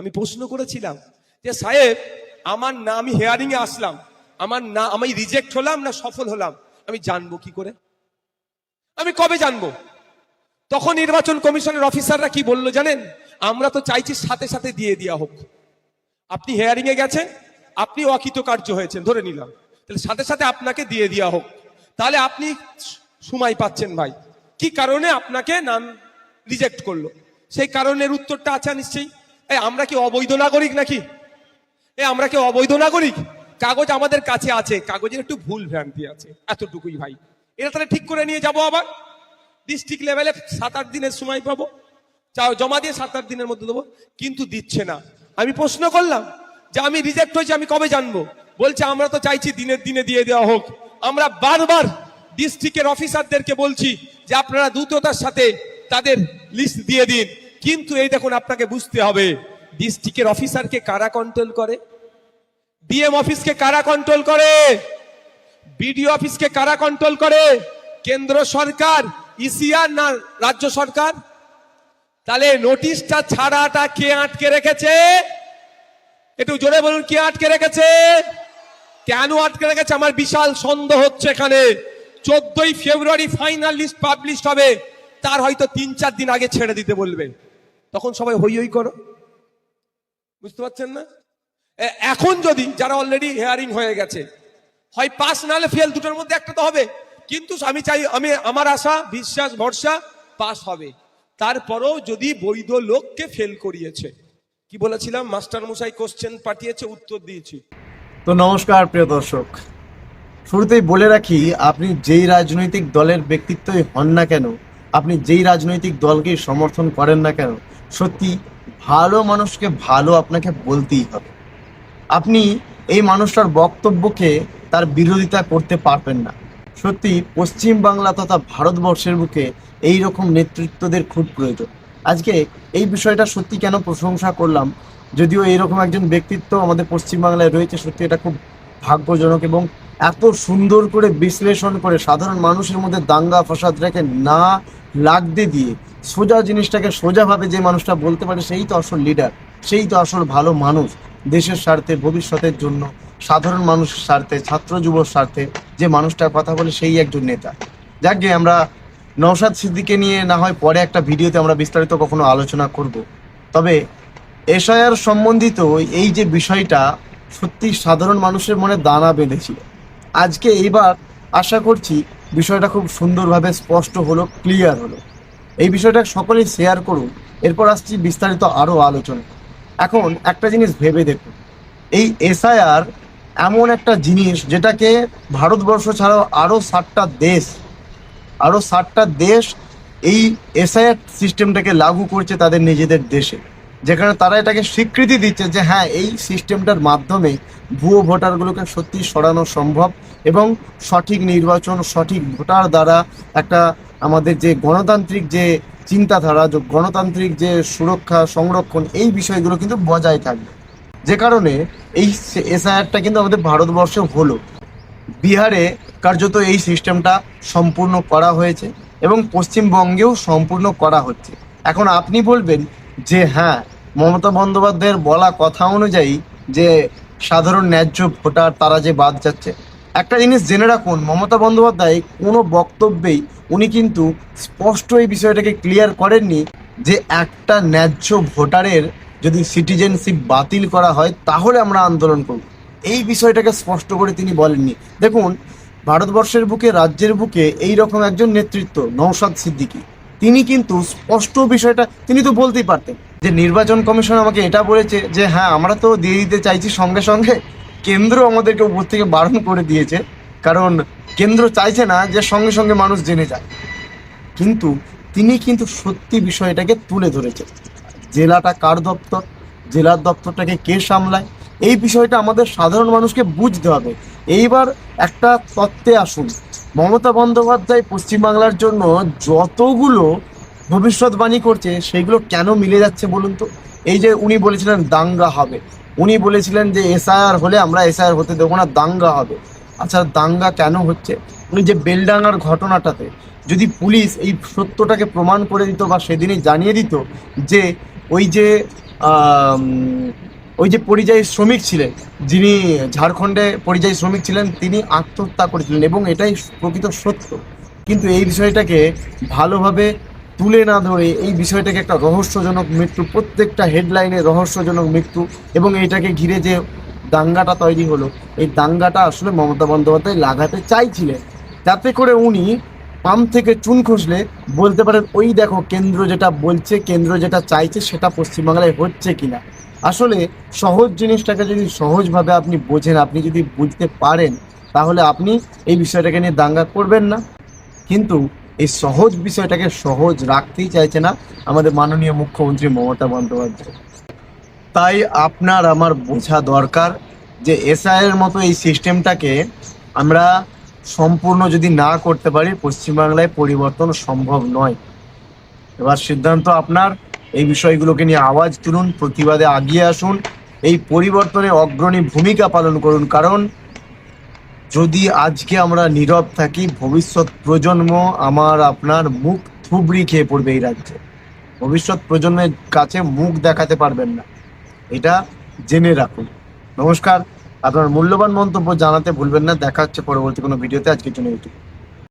আমি প্রশ্ন করেছিলাম যে, সাহেব, আমার না আমি হেয়ারিং এ আসলাম, আমার না আমি রিজেক্ট হলাম না সফল হলাম, আমি জানব কি করে? আমি কবে জানব? তখন নির্বাচন কমিশনের অফিসাররা কি বলল জানেন? আমরা তো চাইছি সাথে সাথে দিয়ে দেওয়া হোক। আপনি হেয়ারিং এ গেছেন, আপনি অকৃতকার্য হয়েছেন, ধরে নিলাম। তাহলে সাথে সাথে আপনাকে দিয়ে দেওয়া হোক। তাহলে আপনি সময় পাচ্ছেন ভাই। কি কারণে আপনাকে নাম রিজেক্ট করল? সেই কারণের উত্তরটা আছে নিশ্চয়ই। এই আমরা কি অবৈধ নাগরিক নাকি? এ, আমরা কি অবৈধ নাগরিক? কাগজ আমাদের কাছে আছে। কাগজের একটু ভুল ভ্রান্তি আছে। এতটুকুই ভাই। এটা তাহলে ঠিক করে নিয়ে যাব আবার? ডিস্ট্রিক্ট লেভেলে সাত আট দিনের সময় পাবো। চাও, জমা দিয়ে সাত আট দিনের মধ্যে দেবো। কিন্তু দিচ্ছে না। আমি প্রশ্ন করলাম যে আমি রিজেক্ট হয়েছি, আমি কবে জানব? বলছে, আমরা তো চাইছি দিনের দিনে দিয়ে দেওয়া হোক। আমরা বারবার ডিস্ট্রিক্টের অফিসারদেরকে বলছি যে আপনারা দ্রুততার সাথে তাদের লিস্ট দিয়ে দিন। কিন্তু এই দেখুন, আপনাকে বুঝতে হবে, ডিস্ট্রিক্টের অফিসারকে কারা কন্ট্রোল করে? ডিএম অফিসকে কারা কন্ট্রোল করে? বিডিও অফিসকে কারা কন্ট্রোল করে? কেন্দ্র সরকার, ইসিআর না রাজ্য সরকার? তাহলে নোটিশটা ছাড়াটা কে আটকে রেখেছে? একটু জোরে বলুন, কে আটকে রেখেছে? কেন আটকে রেখেছে? আমার বিশাল সন্দেহ হচ্ছে এখানে। চোদ্দই ফেব্রুয়ারি ফাইনাল লিস্ট পাবলিশ হবে। তার হয়তো তিন চার দিন আগে ছেড়ে দিতে বলবে। তখন সবাই হই হই করো। বুঝতে পারছেন না? এখন যদি যারা অলরেডি হেয়ারিং হয়ে গেছে, হয় পাস নাহলে ফেল দুটোর মধ্যে একটা তো হবে। কিন্তু আমি চাই, আমি, আমার আশা, বিশ্বাস, ভরসা, পাস হবে। তারপরেও যদি বৈধ লোককে ফেল করিয়েছে, কি বলেছিলাম? মাস্টার মশাই কোশ্চেন পাঠিয়েছে, উত্তর দিয়েছি। তো নমস্কার, প্রিয় দর্শক। শুরুতেই বলে রাখি, আপনি যেই রাজনৈতিক দলের ব্যক্তিত্বই হন না কেন আপনি যেই রাজনৈতিক দলকে সমর্থন করেন না কেন, সত্যি ভালো মানুষকে ভালো আপনাকে বলতেই হবে। আপনি এই মানুষটার বক্তব্যকে তার বিরোধিতা করতে পারবেন না। সত্যি পশ্চিম বাংলা তথা ভারতবর্ষের বুকে এই রকম নেতৃত্বদের খুব প্রয়োজন। আজকে এই বিষয়টা সত্যি কেন প্রশংসা করলাম, যদিও এইরকম একজন ব্যক্তিত্ব আমাদের পশ্চিমবাংলায় রয়েছে, সত্যি এটা খুব ভাগ্যজনক এবং এত সুন্দর করে বিশ্লেষণ করে সাধারণ মানুষের মধ্যে দাঙ্গা ফসাদটাকে না লাগতে দিয়ে সোজা জিনিসটাকে সোজাভাবে যে মানুষটা বলতে পারে সেই তো আসল লিডার সেই তো আসল ভালো মানুষ। দেশের স্বার্থে, ভবিষ্যতের জন্য, সাধারণ মানুষের স্বার্থে, ছাত্র যুবর স্বার্থে যে মানুষটার কথা বলে সেই একজন নেতা। যাকে আমরা নওশাদ সিদ্দিকে নিয়ে না হয় পরে একটা ভিডিওতে আমরা বিস্তারিত কখনো আলোচনা করব। তবে এসআইআর সম্বন্ধিত এই যে বিষয়টা সত্যি সাধারণ মানুষের মনে দানা বেঁধেছিল। আজকে এইবার আশা করছি বিষয়টা খুব সুন্দরভাবে স্পষ্ট হলো ক্লিয়ার হলো। এই বিষয়টা সকলেই শেয়ার করুন, এরপর আসছি বিস্তারিত আরও আলোচনা এখন একটা জিনিস ভেবে দেখুন, এই এসআইআর এমন একটা জিনিস যেটাকে ভারতবর্ষ ছাড়াও আরও ষাটটা দেশ আরও ষাটটা দেশ এই এসআইআর সিস্টেমটাকে লাগু করছে তাদের নিজেদের দেশে। যেখানে তারা এটাকে স্বীকৃতি দিচ্ছে যে হ্যাঁ এই সিস্টেমটার মাধ্যমে ভুয়ো ভোটারগুলোকে সত্যি সরানো সম্ভব এবং সঠিক নির্বাচন, সঠিক ভোটার দ্বারা একটা আমাদের যে গণতান্ত্রিক যে চিন্তাধারা, যে গণতান্ত্রিক যে সুরক্ষা, সংরক্ষণ, এই বিষয়গুলো কিন্তু বজায় থাকবে। যে কারণে এই এসআইআরটা কিন্তু আমাদের ভারতবর্ষে হলো। বিহারে কার্যত এই সিস্টেমটা সম্পূর্ণ করা হয়েছে এবং পশ্চিমবঙ্গেও সম্পূর্ণ করা হচ্ছে। এখন আপনি বলবেন যে হ্যাঁ মমতা বন্দ্যোপাধ্যায়ের বলা কথা অনুযায়ী যে সাধারণ ন্যায্য ভোটার তারা যে বাদ যাচ্ছে। একটা জিনিস জেনে রাখুন, মমতা বন্দ্যোপাধ্যায় কোনো বক্তব্যেই উনি কিন্তু স্পষ্ট এই বিষয়টাকে ক্লিয়ার করেননি যে একটা ন্যায্য ভোটারের যদি সিটিজেনশিপ বাতিল করা হয় তাহলে আমরা আন্দোলন করব। এই বিষয়টাকে স্পষ্ট করে তিনি বলেননি। দেখুন, ভারতবর্ষের বুকে, রাজ্যের বুকে এই রকম একজন নেতৃত্ব নৌসাদ সিদ্দিকী। তিনি কিন্তু স্পষ্ট বিষয়টা, তিনি তো বলতেই পারতেন। যে নির্বাচন কমিশন আমাকে এটা বলেছে যে হ্যাঁ আমরা তো দিয়ে দিতে চাইছি সঙ্গে সঙ্গে। কেন্দ্র আমাদেরকে উপর থেকে বারণ করে দিয়েছে। কারণ কেন্দ্র চাইছে না যে সঙ্গে সঙ্গে মানুষ জেনে যায়। কিন্তু তিনি কিন্তু সত্যি বিষয়টাকে তুলে ধরেছে জেলাটা কার দপ্তর? জেলার দপ্তরটাকে কে সামলায়? এই বিষয়টা আমাদের সাধারণ মানুষকে বুঝতে হবে। এইবার একটা তত্ত্বে আসুন। মমতা বন্দ্যোপাধ্যায় পশ্চিমবাংলার জন্য যতগুলো ভবিষ্যৎবাণী করছে, সেগুলো কেন মিলে যাচ্ছে বলুন তো? এই যে উনি বলেছিলেন দাঙ্গা হবে, উনি বলেছিলেন যে এসআইআর হলে আমরা এসআইআর হতে দেবো না, দাঙ্গা হবে। আচ্ছা দাঙ্গা কেন হচ্ছে? উনি যে বেলডাঙ্গার ঘটনাটাতে যদি পুলিশ এই সত্যটাকে প্রমাণ করে দিত বা সেদিনই জানিয়ে দিত যে ওই যে ওই যে পরিযায়ী শ্রমিক ছিলেন, যিনি ঝাড়খণ্ডে পরিযায়ী শ্রমিক ছিলেন, তিনি আত্মহত্যা করেছিলেন এবং এটাই প্রকৃত সত্য। কিন্তু এই বিষয়টাকে ভালোভাবে তুলে না ধরে এই বিষয়টাকে একটা রহস্যজনক মৃত্যু, প্রত্যেকটা হেডলাইনে রহস্যজনক মৃত্যু এবং এটাকে ঘিরে যে দাঙ্গাটা তৈরি হলো, এই দাঙ্গাটা আসলে মমতা বন্দ্যোপাধ্যায় লাগাতে চাইছিলেন। যাতে করে উনি পাম্প থেকে চুন খসলে বলতে পারেন, ওই দেখো, কেন্দ্র যেটা বলছে, কেন্দ্র যেটা চাইছে, সেটা পশ্চিমবাংলায় হচ্ছে কিনা? আসলে সহজ জিনিসটাকে যদি সহজভাবে আপনি বোঝেন, আপনি যদি বুঝতে পারেন, তাহলে আপনি এই বিষয়টাকে নিয়ে দাঙ্গা করবেন না। কিন্তু এই সহজ বিষয়টাকে সহজ রাখতেই চাইছে না আমাদের মাননীয় মুখ্যমন্ত্রী মমতা বন্দ্যোপাধ্যায়। তাই আপনার আমার বোঝা দরকার যে এসআইয়ের মতো এই সিস্টেমটাকে আমরা সম্পূর্ণ যদি না করতে পারি, পশ্চিমবাংলায় পরিবর্তন সম্ভব নয়। এবার সিদ্ধান্ত আপনার, এই বিষয়গুলোকে নিয়ে আওয়াজ তুলুন, প্রতিবাদে আগিয়ে আসুন, এই পরিবর্তনে অগ্রণী ভূমিকা পালন করুন, কারণ যদি আজকে আমরা নীরব থাকি, ভবিষ্যৎ প্রজন্ম আমার আপনার মুখ থুবড়ি খেয়ে পড়বে এই রাজ্যে। ভবিষ্যৎ প্রজন্মের কাছে মুখ দেখাতে পারবেন না। এটা জেনে রাখুন। নমস্কার। আপনার মূল্যবান মন্তব্য জানাতে ভুলবেন না। দেখা হচ্ছে পরবর্তী কোনো ভিডিওতে। আজকের জন্য এইটুকু